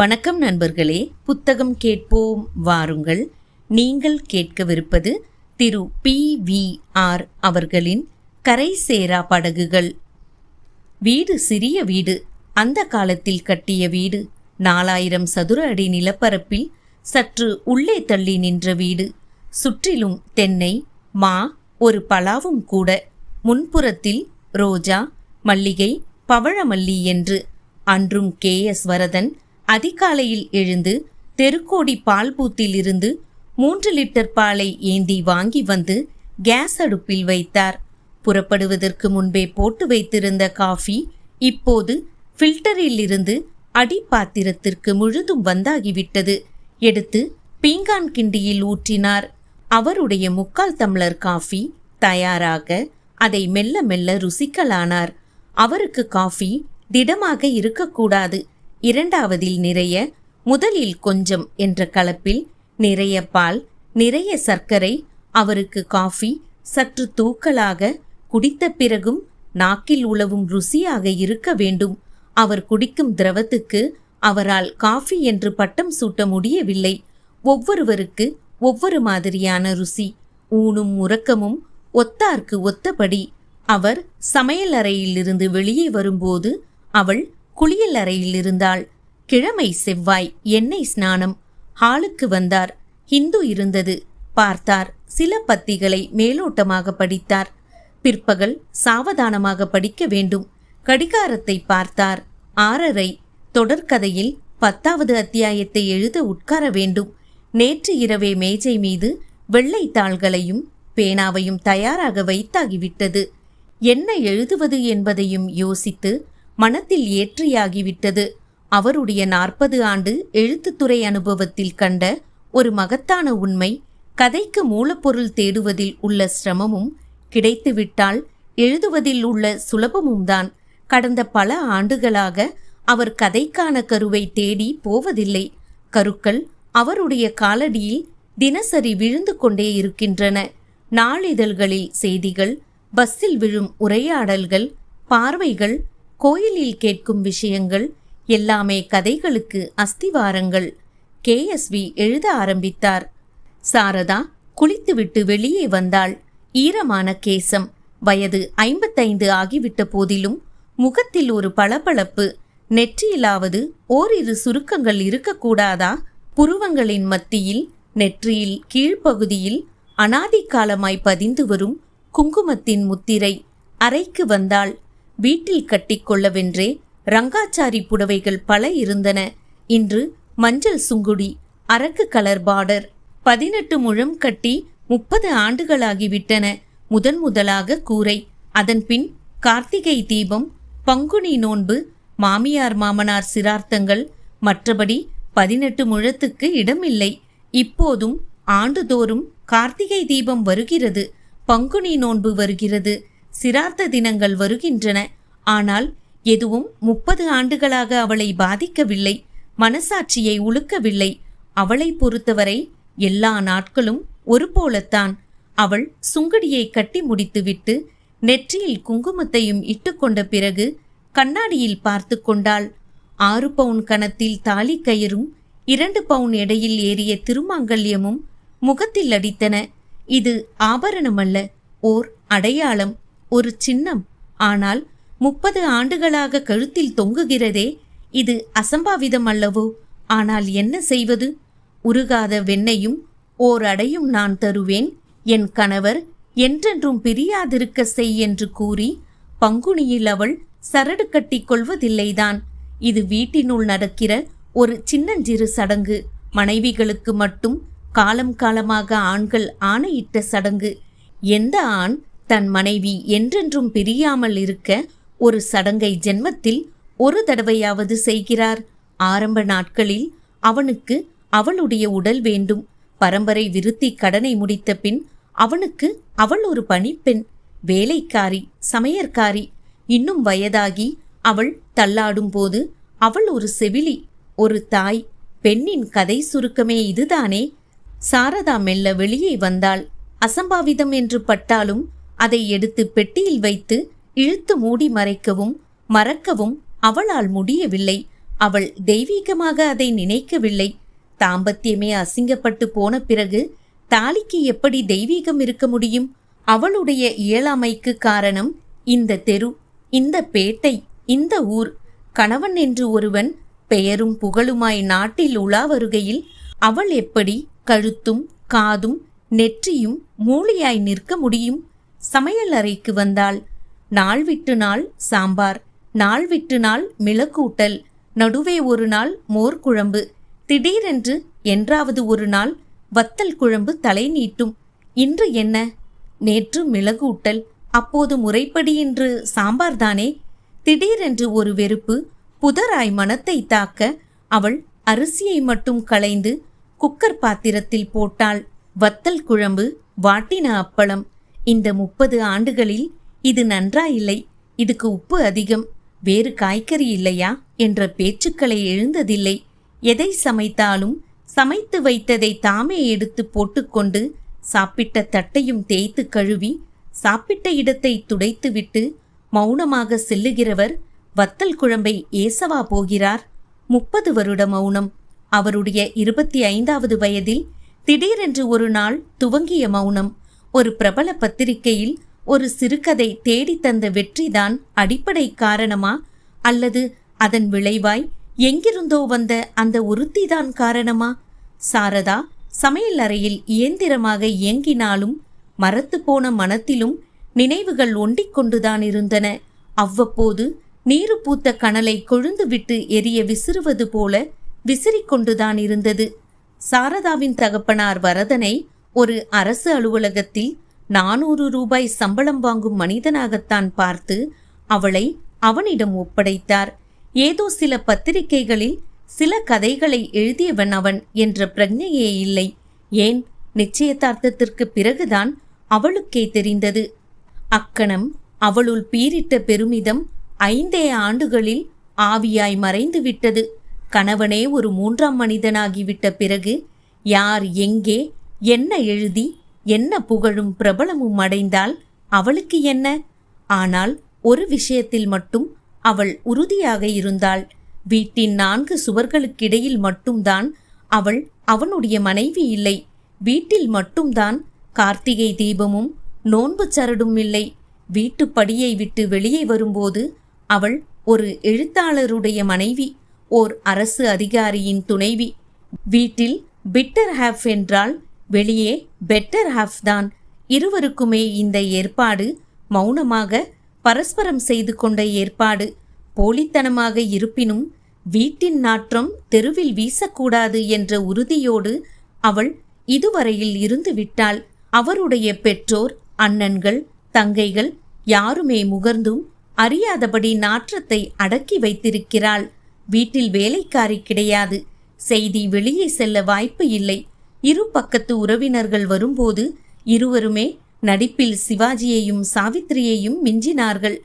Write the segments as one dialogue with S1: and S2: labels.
S1: வணக்கம் நண்பர்களே. புத்தகம் கேட்போம் வாருங்கள். நீங்கள் கேட்கவிருப்பது திரு பி வி ஆர் அவர்களின் கரை சேரா படகுகள். வீடு சிறிய வீடு அந்த காலத்தில் கட்டிய வீடு நாலாயிரம் சதுர அடி நிலப்பரப்பில் சற்று உள்ளே தள்ளி நின்ற வீடு சுற்றிலும் தென்னை மா ஒரு பலாவும் கூட முன்புறத்தில் ரோஜா மல்லிகை பவழமல்லி என்று அன்றும் கே எஸ். வரதன் அதிகாலையில் எழுந்து தெருக்கோடி பால் பூத்தில் இருந்து மூன்று லிட்டர் பாலை ஏந்தி வாங்கி வந்து கேஸ் அடுப்பில் வைத்தார். புறப்படுவதற்கு முன்பே போட்டு வைத்திருந்த காஃபி இப்போது ஃபில்டரில் இருந்து அடிப்பாத்திரத்திற்கு முழுதும் வந்தாகிவிட்டது. எடுத்து பீங்கான் கிண்டியில் ஊற்றினார். அவருடைய முக்கால் தம்ளர் காஃபி தயாராக அதை மெல்ல மெல்ல ருசிக்கலானார். அவருக்கு காஃபி திடமாக இருக்கக்கூடாது. இரண்டாவதில் நிறைய முதலில் கொஞ்சம் என்ற கலப்பில் நிறைய பால் நிறைய சர்க்கரை அவருக்கு காஃபி சற்று தூக்கலாக குடித்த பிறகும் நாக்கில் உழவும் ருசியாக இருக்க வேண்டும். அவர் குடிக்கும் திரவத்துக்கு அவரால் காஃபி என்று பட்டம் சூட்ட முடியவில்லை. ஒவ்வொருவருக்கு ஒவ்வொரு மாதிரியான ருசி ஊனும் உறக்கமும் ஒத்தார்க்கு ஒத்தபடி. அவர் சமையலறையிலிருந்து வெளியே வரும்போது அவள் குளியல் அறையில் இருந்தாள். கிழமை செவ்வாய் எண்ணெய் ஸ்நானம். ஹாலுக்கு வந்தார். ஹிந்து இருந்தது. பார்த்தார். சில பத்திகளை மேலோட்டமாக படித்தார். பிற்பகல் சாவதானமாக படிக்க வேண்டும். கடிகாரத்தை பார்த்தார். ஆறரை. தொடர்கதையில் பத்தாவது அத்தியாயத்தை எழுத உட்கார வேண்டும். நேற்று இரவே மேஜை மீது வெள்ளை தாள்களையும் பேனாவையும் தயாராக வைத்தாகிவிட்டது. என்ன எழுதுவது என்பதையும் யோசித்து மனத்தில் ஏற்றியாகிவிட்டது. அவருடைய நாற்பது ஆண்டு எழுத்துத்துறை அனுபவத்தில் கண்ட ஒரு மகத்தான உண்மை கதைக்கு மூலப்பொருள் தேடுவதில் உள்ள சிரமமும் கிடைத்துவிட்டால் எழுதுவதில் உள்ள சுலபமும் தான். கடந்த பல ஆண்டுகளாக அவர் கதைக்கான கருவை தேடி போவதில்லை. கருக்கள் அவருடைய காலடியில் தினசரி விழுந்து கொண்டே இருக்கின்றன. நாளிதழ்களில் செய்திகள் பஸ்ஸில் விழும் உரையாடல்கள் பார்வைகள் கோயிலில் கேட்கும் விஷயங்கள் எல்லாமே கதைகளுக்கு அஸ்திவாரங்கள். கேஎஸ்வி எழுத ஆரம்பித்தார். சாரதா குளித்துவிட்டு வெளியே வந்தாள். ஈரமான கேசம். வயது ஐம்பத்தைந்து ஆகிவிட்ட போதிலும் முகத்தில் ஒரு பளபளப்பு. நெற்றியிலாவது ஓரிரு சுருக்கங்கள் இருக்கக்கூடாதா? புருவங்களின் மத்தியில் நெற்றியில் கீழ்ப்பகுதியில் அனாதி காலமாய் பதிந்து வரும் குங்குமத்தின் முத்திரை அறைக்கு வந்தாள். வீட்டில் கட்டிக்கொள்ளவென்றே ரங்காச்சாரி புடவைகள் பல இருந்தன. இன்று மஞ்சள் சுங்குடி அரக்கு கலர் பார்டர் பதினெட்டு முழம் கட்டி முப்பது ஆண்டுகளாகிவிட்டன. முதன் முதலாக கூரை அதன்பின் கார்த்திகை தீபம் பங்குனி நோன்பு மாமியார் மாமனார் சிரார்த்தங்கள் மற்றபடி பதினெட்டு முழத்துக்கு இடமில்லை. இப்போதும் ஆண்டுதோறும் கார்த்திகை தீபம் வருகிறது பங்குனி நோன்பு வருகிறது. சிரார்த்த தினங்கள் வருகின்றன. ஆனால் எதுவும் முப்பது ஆண்டுகளாக அவளை பாதிக்கவில்லை. மனசாட்சியை உழுக்கவில்லை அவளை பொறுத்தவரை எல்லா நாட்களும் ஒரு போலத்தான். அவள் சுங்குடியை கட்டி முடித்துவிட்டு நெற்றியில் குங்குமத்தையும் இட்டுக்கொண்ட பிறகு கண்ணாடியில் பார்த்து கொண்டாள். ஆறு பவுன் கணத்தில் தாலி கயிறும் இரண்டு பவுன் எடையில் ஏறிய திருமாங்கல்யமும் முகத்தில் அடித்தன. இது ஆபரணமல்ல ஓர் அடையாளம். ஒரு சின்னம். ஆனால் முப்பது ஆண்டுகளாக கழுத்தில் தொங்குகிறதே இது அசம்பாவிதம் அல்லவோ? ஆனால் என்ன செய்வது? உருகாத வெண்ணையும் ஓர் அடையும் நான் தருவேன். என் கணவர் என்றென்றும் பிரியாதிருக்க செய் என்று கூறி பங்குனியில் அவள் சரடு கட்டி கொள்வதில்லைதான். இது வீட்டினுள் நடக்கிற ஒரு சின்னஞ்சிறு சடங்கு. மனைவிகளுக்கு மட்டும் காலம் காலமாக ஆண்கள் ஆணையிட்ட சடங்கு. எந்த ஆண் தன் மனைவி என்றென்றும் பிரியாமல் இருக்க ஒரு சடங்கை ஜென்மத்தில் ஒரு தடவையாவது செய்கிறார். ஆரம்ப நாட்களில் அவனுக்கு அவளுடைய உடல் வேண்டும். பரம்பரை விருத்தி கடனை முடித்த பின் அவனுக்கு அவள் ஒரு பணிப்பெண் வேலைக்காரி சமையற்காரி. இன்னும் வயதாகி அவள் தள்ளாடும் போது அவள் ஒரு செவிலி ஒரு தாய். பெண்ணின் கதை சுருக்கமே இதுதானே. சாரதா மெல்ல வெளியே வந்தாள். அசம்பாவிதம் என்று பட்டாலும் அதை எடுத்து பெட்டியில் வைத்து இழுத்து மூடி மறைக்கவும் மறக்கவும் அவளால் முடியவில்லை. அவள் தெய்வீகமாக அதை நினைக்கவில்லை. தாம்பத்தியமே அசிங்கப்பட்டு போன பிறகு தாலிக்கு எப்படி தெய்வீகம் இருக்க முடியும்? அவளுடைய இயலாமைக்கு காரணம் இந்த தெரு இந்த பேட்டை இந்த ஊர். கணவன் என்று ஒருவன் பெயரும் புகழுமாய் நாட்டில் உலா வருகையில் அவள் எப்படி கழுத்தும் காதும் நெற்றியும் மூளையாய் நிற்க முடியும்? சமையல் அறைக்கு வந்தாள் நாள் விட்டு நாள் சாம்பார் நாள் விட்டு நாள் மிளகூட்டல் நடுவே ஒரு நாள் மோர் குழம்பு திடீரென்று என்றாவது ஒரு நாள் வத்தல் குழம்பு தலை நீட்டும். இன்று என்ன? நேற்று மிளகூட்டல் அப்போது முறைப்படி இன்று சாம்பார் தானே? திடீரென்று ஒரு வெறுப்பு புதராய் மனத்தை தாக்க அவள் அரிசியை மட்டும் களைந்து குக்கர் பாத்திரத்தில் போட்டாள். வத்தல் குழம்பு வாட்டின அப்பளம் இந்த முப்பது ஆண்டுகளில் இது நன்றாயில்லை இதுக்கு உப்பு அதிகம் வேறு காய்கறி இல்லையா என்ற பேச்சுக்களை எழுந்ததில்லை. எதை சமைத்தாலும் சமைத்து வைத்ததை தாமே எடுத்து போட்டுக்கொண்டு சாப்பிட்ட தட்டையும் தேய்த்து கழுவி சாப்பிட்ட இடத்தை துடைத்துவிட்டு மௌனமாக செல்லுகிறவர் வத்தல் குழம்பை ஏசவா போகிறார். முப்பது வருட மௌனம். அவருடைய இருபத்தி ஐந்தாவது வயதில் திடீரென்று ஒரு நாள் துவங்கிய மௌனம். ஒரு பிரபல பத்திரிகையில் ஒரு சிறுகதை தேடித் தந்த வெற்றிதான் அடிப்படை காரணமா? அல்லது அதன் விளைவாய் எங்கிருந்தோ வந்த அந்த ஒருத்திதான் காரணமா? சாரதா சமையல் அறையில் இயந்திரமாக இயங்கினாலும் மரத்து போன மனத்திலும் நினைவுகள் ஒண்டிக்கொண்டுதான் இருந்தன. அவ்வப்போது நீரு பூத்த கணலை கொழுந்துவிட்டு எரிய விசிறுவது போல விசிறிக்கொண்டுதான் இருந்தது. சாரதாவின் தகப்பனார் வரதனை ஒரு அரசு அலுவலகத்தில் நானூறு ரூபாய் சம்பளம் வாங்கும் மனிதனாகத்தான் பார்த்து அவளை அவனிடம் ஒப்படைத்தார். ஏதோ சில பத்திரிகைகளில் சில கதைகளை எழுதியவன் அவன் என்ற பிரஜையே இல்லை. ஏன்? நிச்சயதார்த்தத்திற்கு பிறகுதான் அவளுக்கே தெரிந்தது. அக்கணம் அவளுள் பீரிட்ட பெருமிதம் ஐந்தே ஆண்டுகளில் ஆவியாய் மறைந்து விட்டது. கணவனே ஒரு மூன்றாம் மனிதனாகிவிட்ட பிறகு யார் எங்கே என்ன எழுதி என்ன புகழும் பிரபலமும் அடைந்தால் அவளுக்கு என்ன? ஆனால் ஒரு விஷயத்தில் மட்டும் அவள் உறுதியாக இருந்தாள். வீட்டின் நான்கு சுவர்களுக்கிடையில் மட்டும்தான் அவள் அவனுடைய மனைவி இல்லை. வீட்டில் மட்டும்தான் கார்த்திகை தீபமும் நோன்பு சரடும் இல்லை. வீட்டு படியை விட்டு வெளியே வரும்போது அவள் ஒரு எழுத்தாளருடைய மனைவி ஓர் அரசு அதிகாரியின் துணைவி. வீட்டில் பிட்டர் ஹாஃப் என்றால் வெளியே பெட்டர் ஹாஃப் தான். இருவருக்குமே இந்த ஏற்பாடு மௌனமாக பரஸ்பரம் செய்து கொண்ட ஏற்பாடு போலித்தனமாக இருப்பினும் வீட்டின் நாற்றம் தெருவில் வீசக்கூடாது என்ற உறுதியோடு அவள் இதுவரையில் இருந்து விட்டாள். அவருடைய பெற்றோர் அண்ணன்கள் தங்கைகள் யாருமே முகர்ந்தும் அறியாதபடி நாற்றத்தை அடக்கி வைத்திருக்கிறாள். வீட்டில் வேலைக்காரி கிடையாது. செய்தி வெளியே செல்ல வாய்ப்பு இல்லை. இரு பக்கத்து உறவினர்கள் வரும்போது இருவருமே நடிப்பில் சிவாஜியையும் சாவித்திரியையும் மிஞ்சினார்கள்.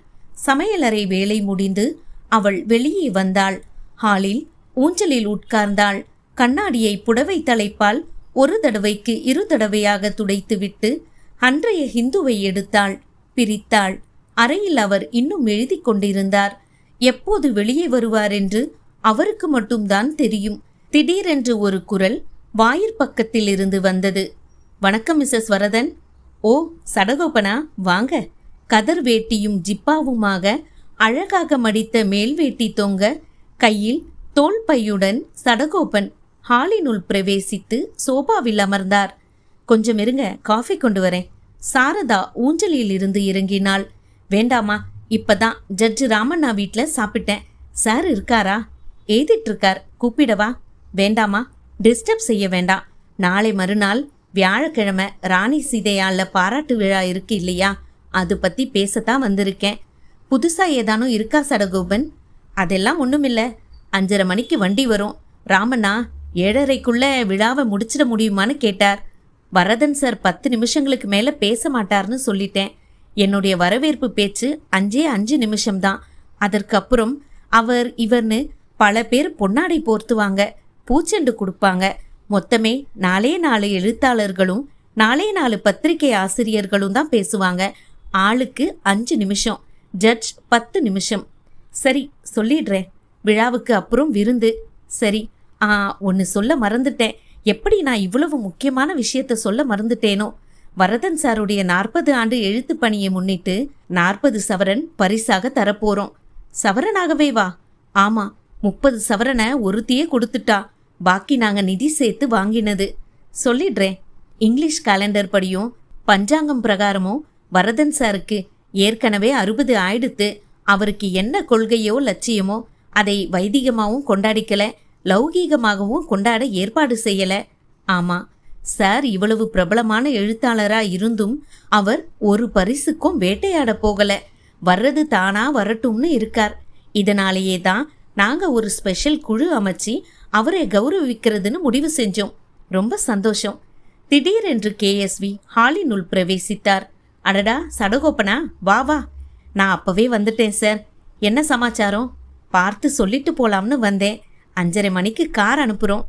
S1: சமையலறை வேலை முடிந்து அவள் வெளியே வந்தாள். ஹாலில் ஊஞ்சலில் உட்கார்ந்தாள். கண்ணாடியை புடவை தலைப்பால் ஒரு தடவைக்கு இரு தடவையாக துடைத்துவிட்டு அன்றைய ஹிந்துவை எடுத்தாள். பிரித்தாள். அறையில் அவர் இன்னும் எழுதி கொண்டிருந்தார். எப்போது வெளியே வருவார் என்று அவருக்கு மட்டும்தான் தெரியும். திடீரென்று ஒரு குரல் வாயிற் பக்கத்தில் இருந்து வந்தது. வணக்கம் மிஸ்ஸஸ் வரதன். ஓ சடகோபனா? வாங்க. கதர் வேட்டியும் ஜிப்பாவுமாக அழகாக மடித்த மேல்வேட்டி தொங்க கையில் தோல் பையுடன் சடகோபன் ஹாலினுள் பிரவேசித்து சோபாவில் அமர்ந்தார். கொஞ்சம் இருங்க காஃபி கொண்டு வரேன். சாரதா ஊஞ்சலில் இருந்து இறங்கினாள். வேண்டாமா இப்பதான் ஜட்ஜு ராமண்ணா வீட்டில் சாப்பிட்டேன். சார் இருக்காரா? எழுதிட்டு இருக்கார். கூப்பிடவா? வேண்டாமா? டிஸ்டர்ப் செய்ய வேண்டாம். நாளை மறுநாள் வியாழக்கிழமை ராணி சீதையால பாராட்டு விழா இருக்கு இல்லையா? அது பத்தி பேசத்தான் வந்திருக்கேன். புதுசா ஏதானும் இருக்கா சடகோபன்? அதெல்லாம் ஒண்ணுமில்ல. அஞ்சரை மணிக்கு வண்டி வரும். ராமண்ணா ஏழரைக்குள்ள விழாவை முடிச்சிட முடியுமான்னு கேட்டார். வரதன் சார் பத்து நிமிஷங்களுக்கு மேல பேச மாட்டார்னு சொல்லிட்டேன். என்னுடைய வரவேற்பு பேச்சு அஞ்சே அஞ்சு நிமிஷம்தான். அதற்கப்புறம் அவர் இவர்னு பல பேர் பொன்னாடை போர்த்துவாங்க. பூச்செண்டு கொடுப்பாங்க. மொத்தமே நாலே நாலு எழுத்தாளர்களும் நாலே நாலு பத்திரிகை ஆசிரியர்களும் தான் பேசுவாங்க. ஆளுக்கு அஞ்சு நிமிஷம் ஜட்ஜ் பத்து நிமிஷம். சரி சொல்லிடுறேன். விழாவுக்கு அப்புறம் விருந்து. சரி ஆ ஒன்று சொல்ல மறந்துட்டேன். எப்படி நான் இவ்வளவு முக்கியமான விஷயத்த சொல்ல மறந்துட்டேனோ? வரதன் சாருடைய நாற்பது ஆண்டு எழுத்து பணியை முன்னிட்டு நாற்பது சவரன் பரிசாக தரப்போறோம். சவரனாகவே வா. ஆமா முப்பது சவரனை ஒருத்தியே கொடுத்துட்டா. பாக்கி நாங்க நிதி சேர்த்து வாங்கினது. சொல்லிடுறேன். இங்கிலீஷ் கேலண்டர் படியும் பஞ்சாங்கம் பிரகாரமும் வரதன் சாருக்கு ஏற்கனவே அறுபது ஆயிடுத்து அவருக்கு என்ன கொள்கையோ லட்சியமோ அதை வைதிகமாகவும் கொண்டாடிக்கல லௌகீகமாகவும் கொண்டாட ஏற்பாடு செய்யல. ஆமா சார் இவ்வளவு பிரபலமான எழுத்தாளரா இருந்தும் அவர் ஒரு பரிசுக்கும் வேட்டையாட போகல. வர்றது தானா வரட்டும்னு இருக்கார். இதனாலேயே தான் நாங்க ஒரு ஸ்பெஷல் குழு அமைச்சு அவரை கௌரவிக்கிறதுன்னு முடிவு செஞ்சோம். ரொம்ப சந்தோஷம். திடீரென்று கேஎஸ்வி ஹாலினுள் பிரவேசித்தார். அடடா சடகோப்பனா? வா வா. நான் அப்பவே வந்துட்டேன் சார். என்ன சமாச்சாரம்? பார்த்து சொல்லிட்டு போலாம்னு வந்தேன். அஞ்சரை மணிக்கு கார் அனுப்புகிறோம்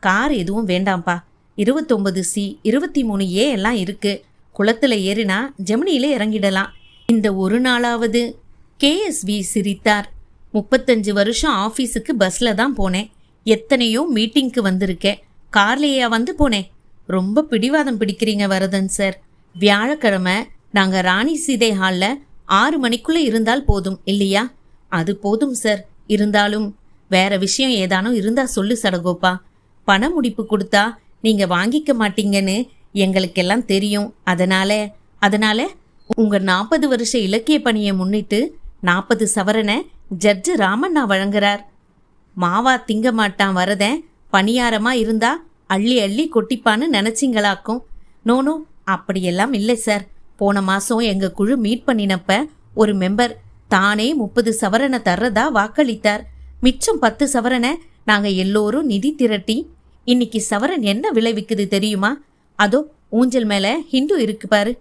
S1: கார் எதுவும் வேண்டாம்ப்பா. இருபத்தொம்பது சி இருபத்தி மூணு ஏ எல்லாம் இருக்கு. குளத்தில் ஏறினா ஜெமினியில் இறங்கிடலாம். இந்த ஒரு நாளாவது. கேஎஸ்வி சிரித்தார். முப்பத்தஞ்சு வருஷம் ஆஃபீஸுக்கு பஸ்ல தான் போனேன். எத்தனையோ மீட்டிங்க்கு வந்திருக்கேன். கார்லேயா வந்து போனேன். ரொம்ப பிடிவாதம் பிடிக்கிறீங்க வரதன் சார். வியாழக்கிழமை நாங்கள் ராணி சீதை ஹாலில் ஆறு மணிக்குள்ளே இருந்தால் போதும் இல்லையா? அது போதும் சார். இருந்தாலும் வேற விஷயம் ஏதானும் இருந்தா சொல்லு சடகோப்பா பண முடிப்பு கொடுத்தா நீங்க வாங்கிக்க மாட்டீங்கன்னு எங்களுக்கெல்லாம் தெரியும். அதனால அதனால உங்க நாற்பது வருஷ இலக்கிய பணியை முன்னிட்டு நாற்பது சவரனை ஜட்ஜு ராமண்ணா வழங்குறார். மாவா திங்க மாட்டான் வரதேன் பணியாரமா இருந்தா அள்ளி அள்ளி கொட்டிப்பான்னு நினைச்சிங்களாக்கும். நோனோ அப்படியெல்லாம் இல்லை சார். போன மாசம் எங்க குழு மீட் பண்ணினப்ப ஒரு மெம்பர் தானே முப்பது சவரனை தர்றதா வாக்களித்தார். மிச்சம் பத்து சவரனை நாங்க எல்லோரும் நிதி திரட்டி இன்னைக்கு சவரன் என்ன விளைவிக்குது தெரியுமா? அதோ ஊஞ்சல் மேல ஹிந்து இருக்கு பாரு.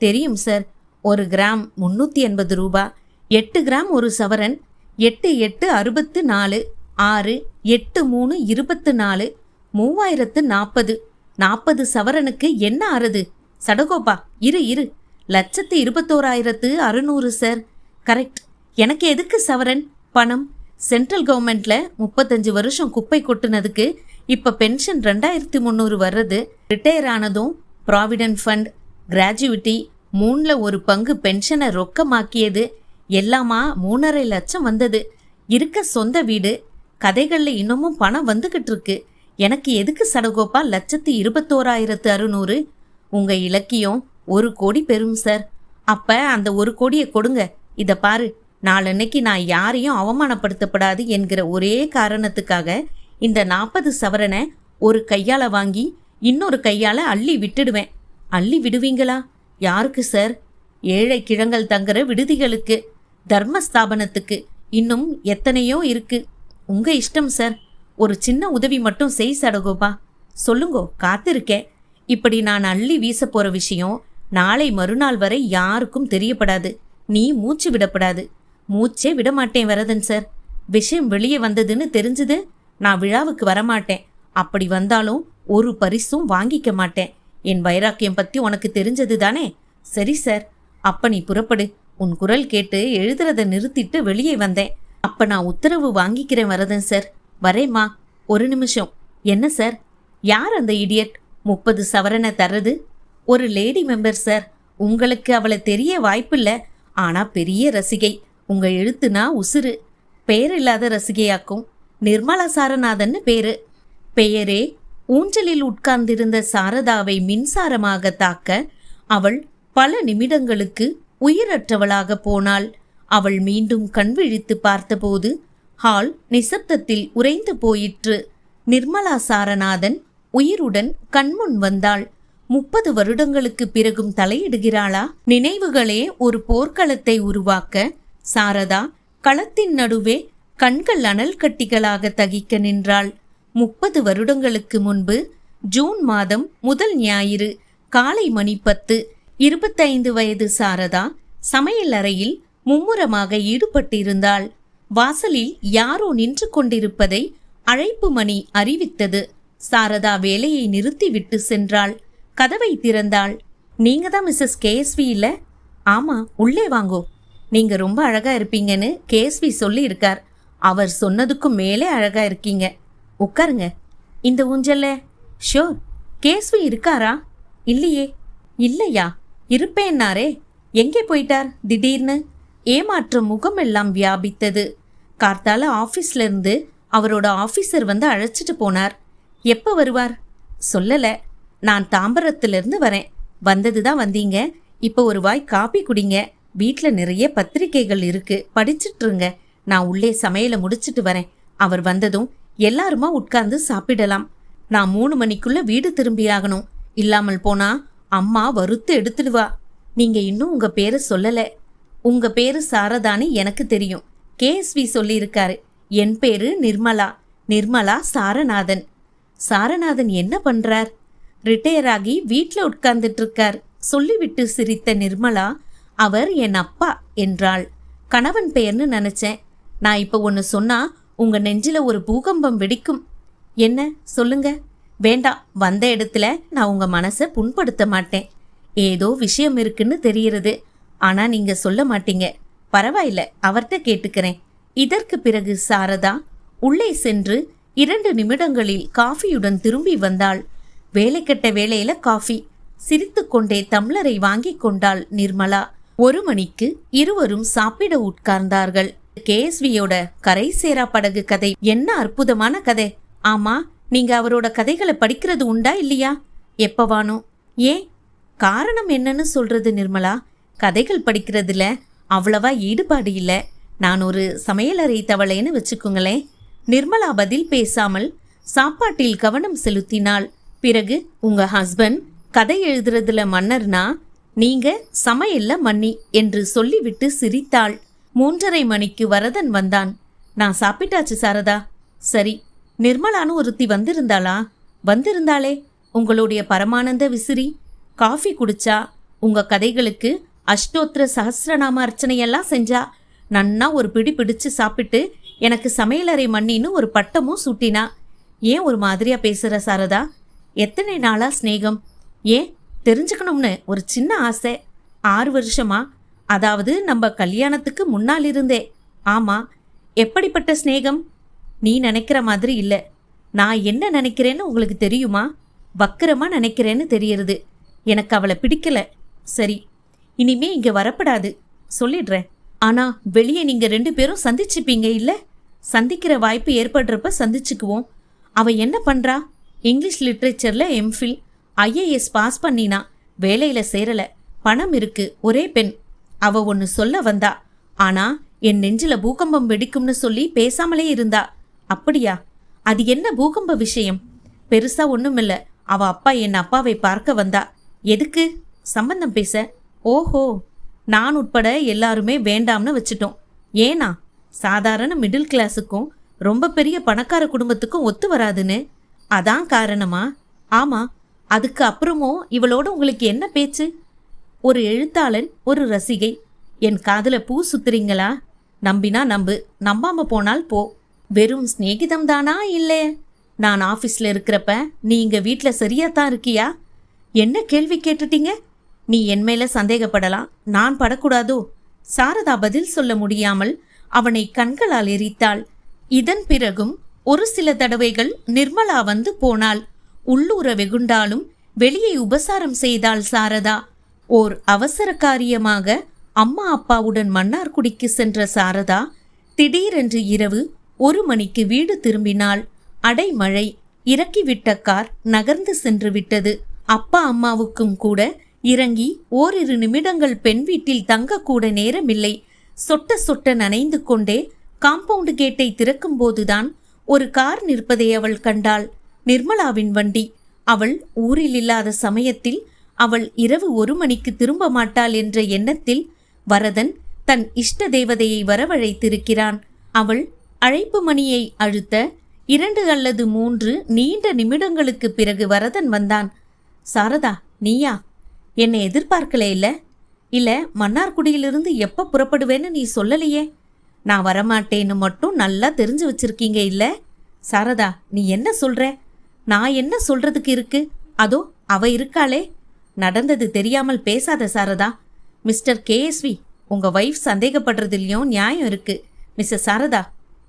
S1: தெரியும் சார் ஒரு கிராம் முன்னூத்தி எண்பது ரூபா எட்டு கிராம் ஒரு சவரன் எட்டு எட்டு அறுபத்து நாலு ஆறு எட்டு மூணு இருபத்து நாலு மூவாயிரத்து நாற்பது நாற்பது சவரனுக்கு என்ன ஆறுது? சடகோபா இரு இரு. லட்சத்து இருபத்தோராயிரத்து அறுநூறு சார். கரெக்ட். எனக்கு எதுக்கு சவரன்? பணம். சென்ட்ரல் கவர்மெண்ட்ல முப்பத்தஞ்சு வருஷம் குப்பை கொட்டுனதுக்கு இப்ப பென்ஷன் ரெண்டாயிரத்தி முந்நூறு வர்றது ரிட்டையர் ஆனதும் ப்ராவிடன்ட் ஃபண்ட் கிராஜுவிட்டி மூணில் ஒரு பங்கு பென்ஷனை ரொக்கமாக்கியது. எல்லாமா மூணரை லட்சம் வந்தது. இருக்க சொந்த வீடு கதைகள்ல இன்னமும் பணம் வந்துகிட்டு இருக்கு. எனக்கு எதுக்கு சடகோப்பா லட்சத்து இருபத்தோராயிரத்து அறுநூறு? உங்க இலக்கியம் ஒரு கோடி பெறும் சார். அப்ப அந்த ஒரு கோடியை கொடுங்க. இத பாரு நாளன்னைக்கு நான் யாரையும் அவமானப்படுத்தப்படாது என்கிற ஒரே காரணத்துக்காக இந்த நாற்பது சவரனை ஒரு கையால வாங்கி இன்னொரு கையால அள்ளி விட்டுடுவேன். அள்ளி விடுவீங்களா? யாருக்கு சார்? ஏழை கிழங்கள் தங்குற விடுதிகளுக்கு தர்மஸ்தாபனத்துக்கு இன்னும் எத்தனையோ இருக்குது உங்க இஷ்டம் சார். ஒரு சின்ன உதவி மட்டும் செய் சடகோபா சொல்லுங்கோ காத்திருக்கேன் இப்படி நான் அள்ளி வீச போற விஷயம் நாளை மறுநாள் வரை யாருக்கும் தெரியப்படாது. நீ மூச்சு விடப்படாது. மூச்சே விடமாட்டேன் வரதன் சார். விஷயம் வெளியே வந்ததுன்னு தெரிஞ்சது நான் விழாவுக்கு வரமாட்டேன். அப்படி வந்தாலும் ஒரு பரிசும் வாங்கிக்க மாட்டேன். என் வைராக்கியம் பத்தி உனக்கு தெரிஞ்சது தானே? சரி சார். அப்ப நீ புறப்படு. உன் குரல் கேட்டு எழுதுறத நிறுத்திட்டு வெளியே வந்தேன். அப்ப நான் உத்தரவு வாங்கிக்கிறேன் வரதன் சார். வரேம்மா ஒரு நிமிஷம். என்ன சார்? யார் அந்த இடியட் முப்பது சவரனை தர்றது? ஒரு லேடி மெம்பர் சார். உங்களுக்கு அவளை தெரிய வாய்ப்பில்லை. ஆனால் பெரிய ரசிகை. உங்க எழுத்துனா உசுரு பெயர் இல்லாத ரசிகையாக்கும். நிர்மலா சாரநாதன்னு பேரு. பெயரே ஊஞ்சலில் உட்கார்ந்திருந்த சாரதாவை மின்சாரமாக தாக்க அவள் பல நிமிடங்களுக்கு உயிரற்றவளாக போனாள். அவள் மீண்டும் கண் விழித்து பார்த்தபோது ஹால் நிசப்தத்தில் உறைந்து போயிற்று. நிர்மலா சாரநாதன் உயிருடன் கண்முன் வந்தாள். முப்பது வருடங்களுக்கு பிறகும் தலையிடுகிறாளா? நினைவுகளே ஒரு போர்க்களத்தை உருவாக்க சாரதா களத்தின் நடுவே கண்கள் அனல் கட்டிகளாக தகிக்க நின்றாள். முப்பது வருடங்களுக்கு முன்பு ஜூன் மாதம் முதல் ஞாயிறு காலை மணி பத்து இருபத்தைந்து வயது சாரதா சமையல் அறையில் மும்முரமாக ஈடுபட்டிருந்தாள். வாசலில் யாரோ நின்று கொண்டிருப்பதை அழைப்பு மணி அறிவித்தது. சாரதா வேலையை நிறுத்திவிட்டு சென்றாள். கதவை திறந்தாள். நீங்க தான் மிஸ்ஸஸ் கேஎஸ்வி இல்ல? ஆமா உள்ளே வாங்கோ. நீங்க ரொம்ப அழகா இருப்பீங்கன்னு கேஎஸ்வி சொல்லி இருக்கார் அவர் சொன்னதுக்கும் மேலே அழகா இருக்கீங்க. உட்காருங்க. இந்த ஊஞ்சல்ல? ஷோர் கேஸ்வி இருக்காரா? இல்லையே. இல்லையா? இருப்பேன்னாரே. எங்கே போயிட்டார் திடீர்னு? ஏமாற்ற முகமெல்லாம் வியாபித்தது. கார்த்தால ஆஃபீஸ்ல இருந்து அவரோட ஆஃபீஸர் வந்து அழைச்சிட்டு போனார். எப்ப வருவார்? சொல்லல. நான் தாம்பரத்திலிருந்து வரேன். வந்தது தான் வந்தீங்க. இப்போ ஒரு வாய் காபி குடிங்க. வீட்டில் நிறைய பத்திரிக்கைகள் இருக்கு. படிச்சிட்ருங்க. நான் உள்ளே சமையலை முடிச்சிட்டு வரேன். அவர் வந்ததும் எல்லாருமா உட்கார்ந்து சாப்பிடலாம். நான் மூணு மணிக்குள்ள வீடு திரும்பியாகணும். இல்லாமல் போனா அம்மா வறுத்து எடுத்துடுவா. நீங்க இன்னும் உங்க பேரை சொல்லலை. உங்க பேரு சாரதான்னு எனக்கு தெரியும். கேஎஸ்வி சொல்லியிருக்காரு. என் பேரு நிர்மலா. நிர்மலா சாரநாதன். சாரநாதன் என்ன பண்றார்? ரிட்டையர் ஆகி வீட்டில் உட்கார்ந்துட்டு இருக்கார் சொல்லிவிட்டு சிரித்த நிர்மலா அவர் என் அப்பா என்றாள். கணவன் பெயர்னு நினைச்சேன். நான் இப்போ ஒன்று சொன்னா உங்க நெஞ்சில ஒரு பூகம்பம் வெடிக்கும். என்ன? சொல்லுங்க. வேண்டாம். வந்த இடத்துல நான் உங்க மனசை புண்படுத்த மாட்டேன். ஏதோ விஷயம் இருக்குன்னு தெரிகிறது. ஆனா நீங்க சொல்ல மாட்டீங்க. பரவாயில்ல அவர்கிட்ட கேட்டுக்கிறேன். இதற்கு பிறகு சாரதா உள்ளே சென்று இரண்டு நிமிடங்களில் காஃபியுடன் திரும்பி வந்தாள். வேலை கட்ட வேலையில காஃபி. சிரித்துக்கொண்டே தம்ளரை வாங்கிக் கொண்டாள் நிர்மலா. ஒரு மணிக்கு இருவரும் சாப்பிட உட்கார்ந்தார்கள். கேஎஸ்வியோட கரை சேரா படகு கதை. என்ன அற்புதமான கதை. ஆமா நீங்க அவரோட கதைகளை படிக்கிறது உண்டா இல்லையா? எப்பவானோ. ஏன்? காரணம் என்னன்னு சொல்றது நிர்மலா. கதைகள் படிக்கிறதுல அவ்வளவா ஈடுபாடு இல்லை. நான் ஒரு சமையலறை தவளைன்னு வச்சுக்கோங்களேன். நிர்மலா பதில் பேசாமல் சாப்பாட்டில் கவனம் செலுத்தினாள். பிறகு உங்க ஹஸ்பண்ட் கதை எழுதுறதுல மன்னர்னா நீங்க சமையல்ல மன்னி என்று சொல்லிவிட்டு சிரித்தாள். மூன்றரை மணிக்கு வரதன் வந்தான். நான் சாப்பிட்டாச்சு சாரதா. சரி. நிர்மலான்னு ஒருத்தி வந்திருந்தாளா? வந்திருந்தாளே. உங்களுடைய பரமானந்த விசிறி. காஃபி குடிச்சா? உங்க கதைகளுக்கு அஷ்டோத்திர சஹஸ்ரநாம அர்ச்சனையெல்லாம் செஞ்சா நன்னா ஒரு பிடி பிடிச்சு சாப்பிட்டு எனக்கு சமையலறை மண்ணின்னு ஒரு பட்டமும் சூட்டினா. ஏன் ஒரு மாதிரியா பேசுற சாரதா? எத்தனை நாளா சிநேகம்? ஏன்? தெரிஞ்சுக்கணும்னு ஒரு சின்ன ஆசை. ஆறு வருஷமா? அதாவது நம்ம கல்யாணத்துக்கு முன்னால் இருந்தே. ஆமா. எப்படிப்பட்ட சிநேகம்? நீ நினைக்கிற மாதிரி இல்லை. நான் என்ன நினைக்கிறேன்னு உங்களுக்கு தெரியுமா? வக்கரமா நினைக்கிறேன்னு தெரியறது. எனக்கு அவளை பிடிக்கல. சரி. இனிமே இங்க வரப்படாது. சொல்லிடுறேன். ஆனா வெளியே நீங்க ரெண்டு பேரும் சந்திச்சுப்பீங்க இல்ல? சந்திக்கிற வாய்ப்பு ஏற்படுறப்ப சந்திச்சுக்குவோம். அவ என்ன பண்றா? இங்கிலீஷ் லிட்ரேச்சர்ல எம்ஃபில் ஐஏஎஸ் பாஸ் பண்ணினா வேலையில சேரல. பணம் இருக்கு ஒரே பெண். அவ ஒன்னு சொல்ல வந்தா. ஆனா என் நெஞ்சில பூகம்பம் வெடிக்கும்னு சொல்லி பேசாமலே இருந்தா. அப்படியா? அது என்ன பூகம்ப விஷயம்? பெருசா ஒண்ணுமில்ல. அவ அப்பா என் அப்பாவை பார்க்க வந்தா. எதுக்கு? சம்பந்தம் பேச. ஓஹோ நான் உட்பட எல்லாருமே வேண்டாம்னு வச்சுட்டோம். ஏனா சாதாரண மிடில் கிளாஸுக்கும் ரொம்ப பெரிய பணக்கார குடும்பத்துக்கும் ஒத்து வராதுன்னு. அதான் காரணமா? ஆமா அதுக்கு அப்புறமும் இவளோட உங்களுக்கு என்ன பேச்சு? ஒரு எழுத்தாளன் ஒரு ரசிகை. என் காதில் பூ சுத்துறீங்களா? நம்பினா நம்பு நம்பாம போனால் போ. வெறும் சிநேகிதம் தானா இல்லை? நான் ஆஃபீஸில் இருக்கிறப்ப நீ இங்கே வீட்டில் சரியாக தான் இருக்கியா? என்ன கேள்வி கேட்டுட்டீங்க? நீ என் மேல சந்தேகப்படலாம். நான் படக்கூடாதோ? சாரதா பதில் சொல்ல முடியாமல் அவனை கண்களால் எரித்தாள். இதன் பிறகும் ஒரு சில தடவைகள் நிர்மலா வந்து போனாள். உள்ளூர வெகுண்டாலும் வெளியே உபசாரம் செய்தாள் சாரதா. ஓர் அவசர காரியமாக அம்மா அப்பாவுடன் மன்னார்குடிக்கு சென்ற சாரதா திடீரென்று இரவு ஒரு மணிக்கு வீடு திரும்பினாள். அடைமழை இறக்கிவிட்ட கார் நகர்ந்து சென்று விட்டது. அப்பா அம்மாவுக்கும் கூட இறங்கி ஓரிரு நிமிடங்கள் பெண் வீட்டில் தங்கக்கூட நேரமில்லை. சொட்ட சொட்ட நனைந்து கொண்டே காம்பவுண்டு கேட்டை திறக்கும்போதுதான் ஒரு கார் நிற்பதை அவள் கண்டாள். நிர்மலாவின் வண்டி. அவள் ஊரில் இல்லாத சமயத்தில் அவள் இரவு ஒரு மணிக்கு திரும்ப மாட்டாள் என்ற எண்ணத்தில் வரதன் தன் இஷ்ட தேவதையை வரவழைத்திருக்கிறான். அவள் அழைப்பு மணியை அழுத்த இரண்டு அல்லது மூன்று நீண்ட நிமிடங்களுக்கு பிறகு வரதன் வந்தான். சாரதா நீயா? என்னை எதிர்பார்க்கலே இல்லை. இல்லை மன்னார்குடியிலிருந்து எப்போ புறப்படுவேன்னு நீ சொல்லலையே. நான் வரமாட்டேன்னு மட்டும் நல்லா தெரிஞ்சு வச்சிருக்கீங்க இல்லை? சாரதா நீ என்ன சொல்கிற நான் என்ன சொல்கிறதுக்கு இருக்கு? அதோ அவ இருக்காளே. நடந்தது தெரியாமல் பேசாத சாரதா. மிஸ்டர் கேஎஸ்வி உங்கள் வைஃப் சந்தேகப்படுறதுலையும் நியாயம் இருக்கு. மிஸ்ஸஸ் சாரதா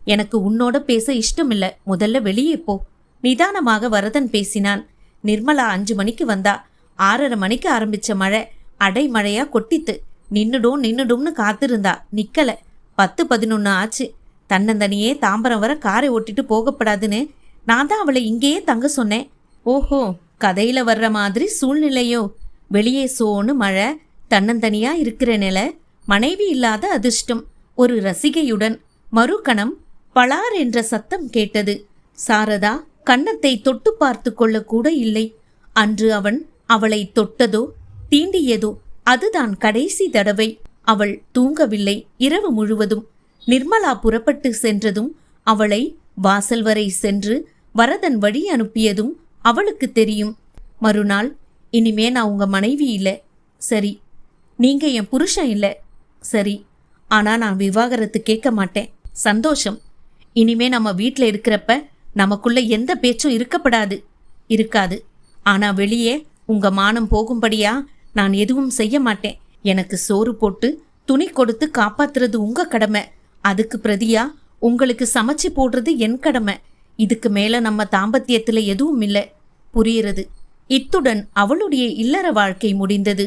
S1: எனக்கு உன்னோட பேச இஷ்டமில்ல. முதல்ல வெளியே போ. நிதானமாக வரதன் பேசினான். நிர்மலா அஞ்சு மணிக்கு வந்தா. ஆறரை மணிக்கு ஆரம்பிச்ச மழை அடை மழையா கொட்டித்து நின்னுடும் நின்னுடும்னு காத்திருந்தா நிக்கல. பத்து பதினொன்று ஆச்சு. தன்னந்தனியே தாம்பரம் வர காரை ஓட்டிட்டு போகப்படாதுன்னு நான் தான் அவளை இங்கேயே தங்க சொன்னேன். ஓஹோ கதையில வர்ற மாதிரி சூழ்நிலையோ. வெளியே சோன்னு மழை தன்னந்தனியா இருக்கிற நிலை மனைவி இல்லாத அதிர்ஷ்டம் ஒரு ரசிகையுடன். மறுகணம் பளார் என்ற சத்தம் கேட்டது. சாரதா கன்னத்தை தொட்டு பார்த்து கொள்ள கூட இல்லை. அன்று அவன் அவளை தொட்டதோ தீண்டியதோ அதுதான் கடைசி தடவை. அவள் தூங்கவில்லை. இரவு முழுவதும் நிர்மலா புறப்பட்டு சென்றதும் அவளை வாசல் வரை சென்று வரதன் வழி அனுப்பியதும் அவளுக்கு தெரியும். மறுநாள் இனிமே நான் உங்க மனைவி இல்லை. சரி. நீங்க என் புருஷன் இல்லை. சரி. ஆனா நான் விவாகரத்து கேட்க மாட்டேன். சந்தோஷம். இனிமே நம்ம வீட்டில் இருக்கிறப்ப நமக்குள்ள எந்த பேச்சும் இருக்கப்படாது. இருக்காது. ஆனா வெளியே உங்க மானம் போகும்படியா நான் எதுவும் செய்ய மாட்டேன். எனக்கு சோறு போட்டு துணி கொடுத்து காப்பாத்துறது உங்க கடமை. அதுக்கு பிரதியா உங்களுக்கு சமைச்சு போடுறது என் கடமை. இதுக்கு மேல நம்ம தாம்பத்தியத்துல எதுவும் இல்லை. புரிகிறது. இத்துடன் அவளுடைய இல்லற வாழ்க்கை முடிந்தது.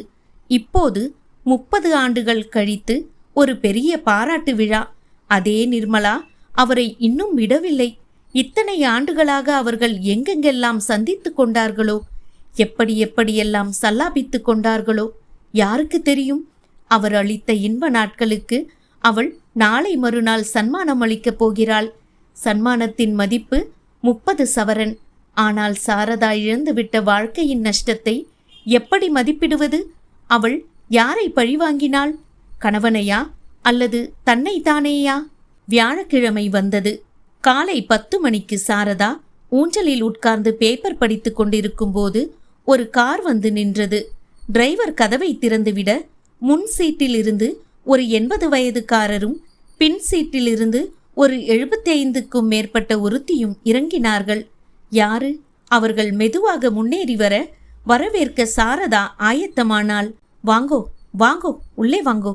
S1: இப்போது முப்பது ஆண்டுகள் கழித்து ஒரு பெரிய பாராட்டு விழா. அதே நிர்மலா அவரை இன்னும் விடவில்லை. இத்தனை ஆண்டுகளாக அவர்கள் எங்கெங்கெல்லாம் சந்தித்து கொண்டார்களோ எப்படி எப்படியெல்லாம் சல்லாபித்துக் கொண்டார்களோ யாருக்கு தெரியும்? அவர் அளித்த இன்ப நாட்களுக்கு அவள் நாளை மறுநாள் சன்மானம் அளிக்கப் போகிறாள். சன்மானத்தின் மதிப்பு முப்பது சவரன். ஆனால் சாரதா இழந்துவிட்ட வாழ்க்கையின் நஷ்டத்தை எப்படி மதிப்பிடுவது? அவள் யாரை பழிவாங்கினாள்? கணவனையா அல்லது தன்னை தானேயா வியாழக்கிழமை வந்தது. காலை பத்து மணிக்கு சாரதா ஊஞ்சலில் உட்கார்ந்து பேப்பர் படித்துக் கொண்டிருக்கும் போது ஒரு கார் வந்து நின்றது. டிரைவர் கதவை திறந்துவிட முன் சீட்டில் இருந்து ஒரு எண்பது வயதுக்காரரும் பின் சீட்டிலிருந்து ஒரு எழுபத்தி ஐந்துக்கும் மேற்பட்ட ஒருத்தியும் இறங்கினார்கள். யாரு? அவர்கள் மெதுவாக முன்னேறி வர வரவேற்க சாரதா ஆயத்தமானால் வாங்கோ வாங்கோ உள்ளே வாங்கோ.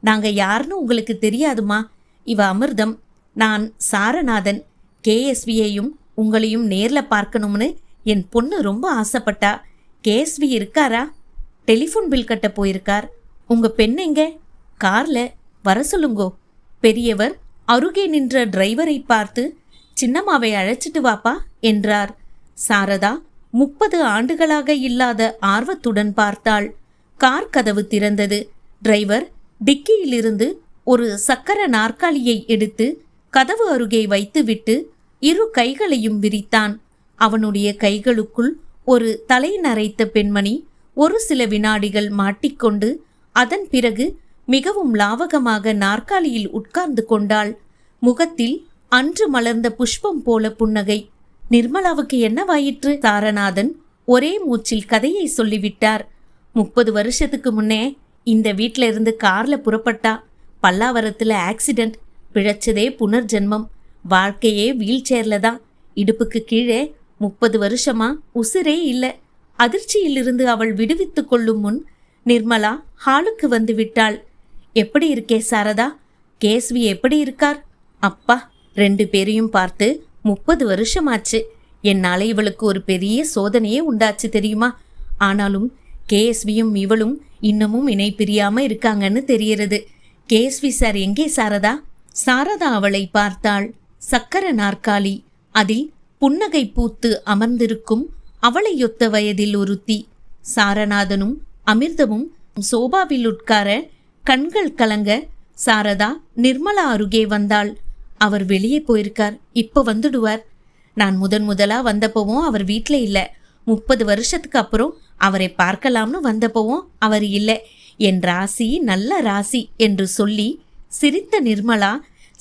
S1: நாங்க யாருன்னு உங்களுக்கு தெரியாதுமா? இவ அமிர்தம். நான் சாரநாதன். கேஎஸ்வியையும் உங்களையும் நேர்ல பார்க்கணும்னு என் பொண்ணு ரொம்ப ஆசைப்பட்டா. கேஎஸ்வி இருக்காரா? டெலிஃபோன் பில் கட்ட போயிருக்கார். உங்க பெண் எங்க? கார்ல. வர சொல்லுங்கோ. பெரியவர் அருகே நின்ற டிரைவரை பார்த்து சின்னம்மாவை அழைச்சிட்டு வாப்பா என்றார். சாரதா முப்பது ஆண்டுகளாக இல்லாத ஆர்வத்துடன் பார்த்தாள். கார் கதவு திறந்தது. டிரைவர் டிக்கியிலிருந்து ஒரு சக்கர நாற்காலியை எடுத்து கதவு அருகே வைத்துவிட்டு இரு கைகளையும் விரித்தான். அவனுடைய கைகளுக்குள் ஒரு தலை நரைத்த பெண்மணி ஒரு சில வினாடிகள் மாட்டிக்கொண்டு அதன் பிறகு மிகவும் லாவகமாக நாற்காலியில் உட்கார்ந்து கொண்டாள். முகத்தில் அன்று மலர்ந்த புஷ்பம் போல புன்னகை. நிர்மலாவுக்கு என்னவாயிற்று தாரநாதன் ஒரே மூச்சில் கதையை சொல்லிவிட்டார். முப்பது வருஷத்துக்கு முன்னே இந்த வீட்ல இருந்து கார்ல புறப்பட்டா. பல்லாவரத்துல ஆக்சிடென்ட் பிழைச்சதே புனர்ஜென்மம். வாழ்க்கையே வீல் சேர்ல தான். இடுப்புக்கு கீழே முப்பது வருஷமா உசிரே இல்லை. அதிர்ச்சியிலிருந்து அவள் விடுவித்து கொள்ளும் முன் நிர்மலா ஹாலுக்கு வந்து விட்டாள். எப்படி இருக்கே சாரதா? கேஸ்வி எப்படி இருக்கார்? அப்பா ரெண்டு பேரையும் பார்த்து முப்பது வருஷமாச்சு. என்னால் இவளுக்கு ஒரு பெரிய சோதனையே உண்டாச்சு தெரியுமா? ஆனாலும் கேஎஸ்வியும் இவளும் இன்னமும் இணை பிரியாம இருக்காங்கன்னு தெரியறது. கேஎஸ்வி சார் எங்கே சாரதா? சாரதா அவளை பார்த்தாள். சக்கர நாற்காலி. அதில் புன்னகை பூத்து அமர்ந்திருக்கும் அவளையொத்த வயதில் ஒருத்தி சாரநாதனும் அமிர்தமும் சோபாவில் உட்கார கண்கள் கலங்க சாரதா நிர்மலா அருகே வந்தாள். அவர் வெளியே போயிருக்கார். இப்ப வந்துடுவார். நான் முதன் முதலா வந்தப்பவும் அவர் வீட்ல இல்ல. முப்பது வருஷத்துக்கு அப்புறம் அவரை பார்க்கலாம்னு வந்தப்பவும் அவர் இல்லை. என் ராசி நல்ல ராசி என்று சொல்லி சிரித்த நிர்மலா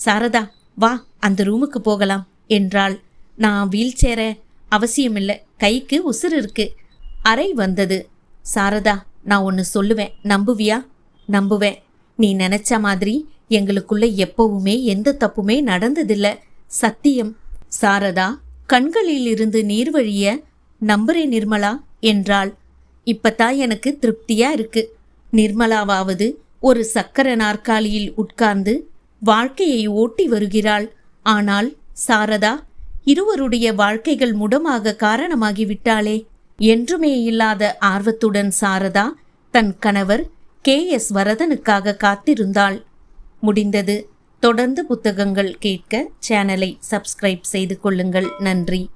S1: சாரதா வா அந்த ரூமுக்கு போகலாம் என்றாள். நான் வீல் சேர அவசியமில்லை. கைக்கு உசுறு இருக்கு. அறை வந்தது. சாரதா நான் ஒன்று சொல்லுவேன். நம்புவியா? நம்புவேன். நீ நினைச்ச மாதிரி எங்களுக்குள்ள எப்பவுமே எந்த தப்புமே நடந்ததில்ல. சத்தியம். சாரதா கண்களில் இருந்து நீர் வழிய நம்புறே நிர்மலா என்றாள். இப்பதான் எனக்கு திருப்தியா இருக்கு. நிர்மலாவாவது ஒரு சக்கர நாற்காலியில் உட்கார்ந்து வாழ்க்கையை ஓட்டி வருகிறாள். ஆனால் சாரதா இருவருடைய வாழ்க்கைகள் முடமாக காரணமாகிவிட்டாளே. என்றுமே இல்லாத ஆர்வத்துடன் சாரதா தன் கணவர் கே. எஸ். வரதனுக்காக காத்திருந்தாள். முடிந்தது. தொடர்ந்து புத்தகங்கள் கேட்க சேனலை சப்ஸ்கிரைப் செய்து கொள்ளுங்கள். நன்றி.